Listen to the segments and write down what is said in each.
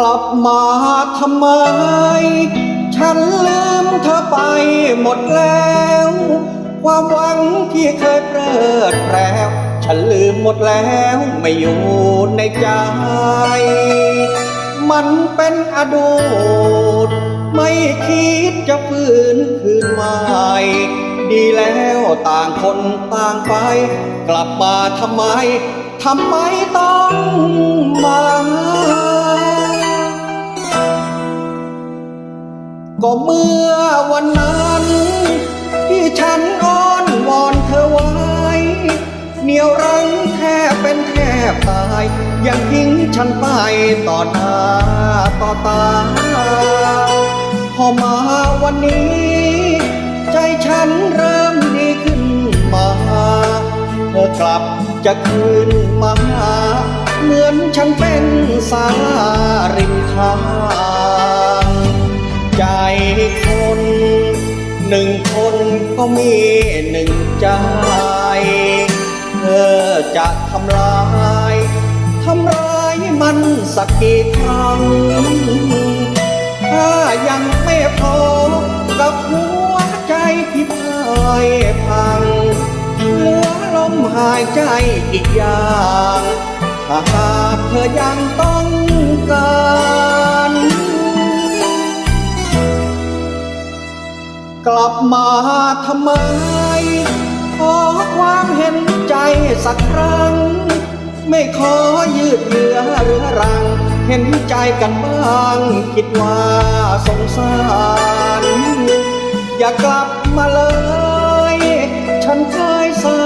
กลับมาทำไม ฉันลืมเธอไปหมดแล้ว ความหวังที่เคยเพลิดแปรวฉันลืมหมดแล้วไม่อยู่ในใจ มันเป็นอดีตไม่คิดจะฟื้นคืนใหม่ดีแล้วต่างคนต่างไป กลับมาทำไม ทำไมต้อง อวันนั้น ที่ฉันอ้อนวอนเธอไว้เหนียวรั้งแทบเป็นแทบตาย ยังทิ้งฉันไปต่อหน้าต่อตา พอมาวันนี้ ใจฉันเริ่มดีขึ้นมา เธอกลับจะคืนมาเหมือนฉันเป็นสาริมทา ใจคน หนึ่งคนก็มีหนึ่งใจ เธอจะทำลายทำร้ายมันสักกี่ครั้ง ถ้ายังไม่พอกับหัวใจที่พ่ายพังเหลือลมหายใจอีกอย่าง หากเธอยังต้องการ กลับมาทำไม ขอความเห็นใจสักครั้ง ไม่ขอยืดเยื้อเรื้อรัง เห็นใจกันบ้าง คิดว่าสงสาร อย่ากลับมาเลย ฉันเคยเศร้า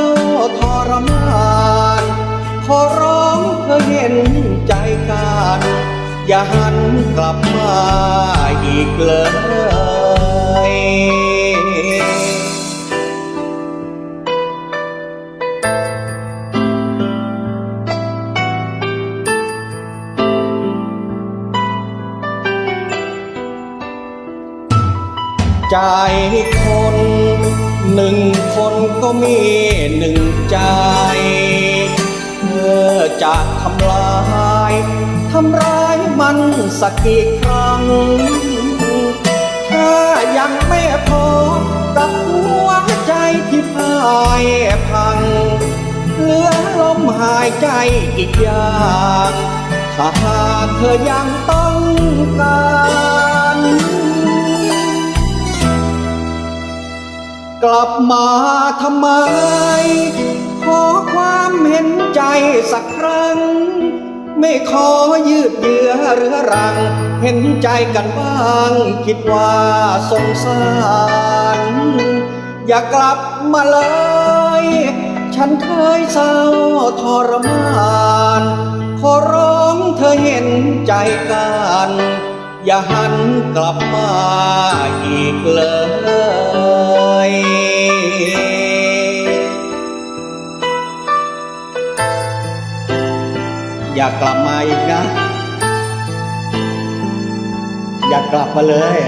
ทรมาน ขอร้องเธอเห็นใจกัน อย่าหันกลับมาอีกเลย ใจคนหนึ่งคนก็มีหนึ่งใจเธอจะทำลายทำร้ายมันสักกี่ครั้ง ถ้ายังไม่พอกับหัวใจที่พ่ายพังเหลือลมหายใจอีกอย่าง ถ้าหากเธอยังต้องการ กลับมาทำไม ขอความเห็นใจสักครั้ง ไม่ขอยืดเยื้อเรื้อรัง เห็นใจกันบ้าง คิดว่าสงสาร อย่ากลับมาเลย ฉันเคยเศร้าทรมาน ขอร้องเธอเห็นใจกัน อย่าหันกลับมาอีกเลยอย่ากลับมาอีกนะ อย่ากลับมาเลย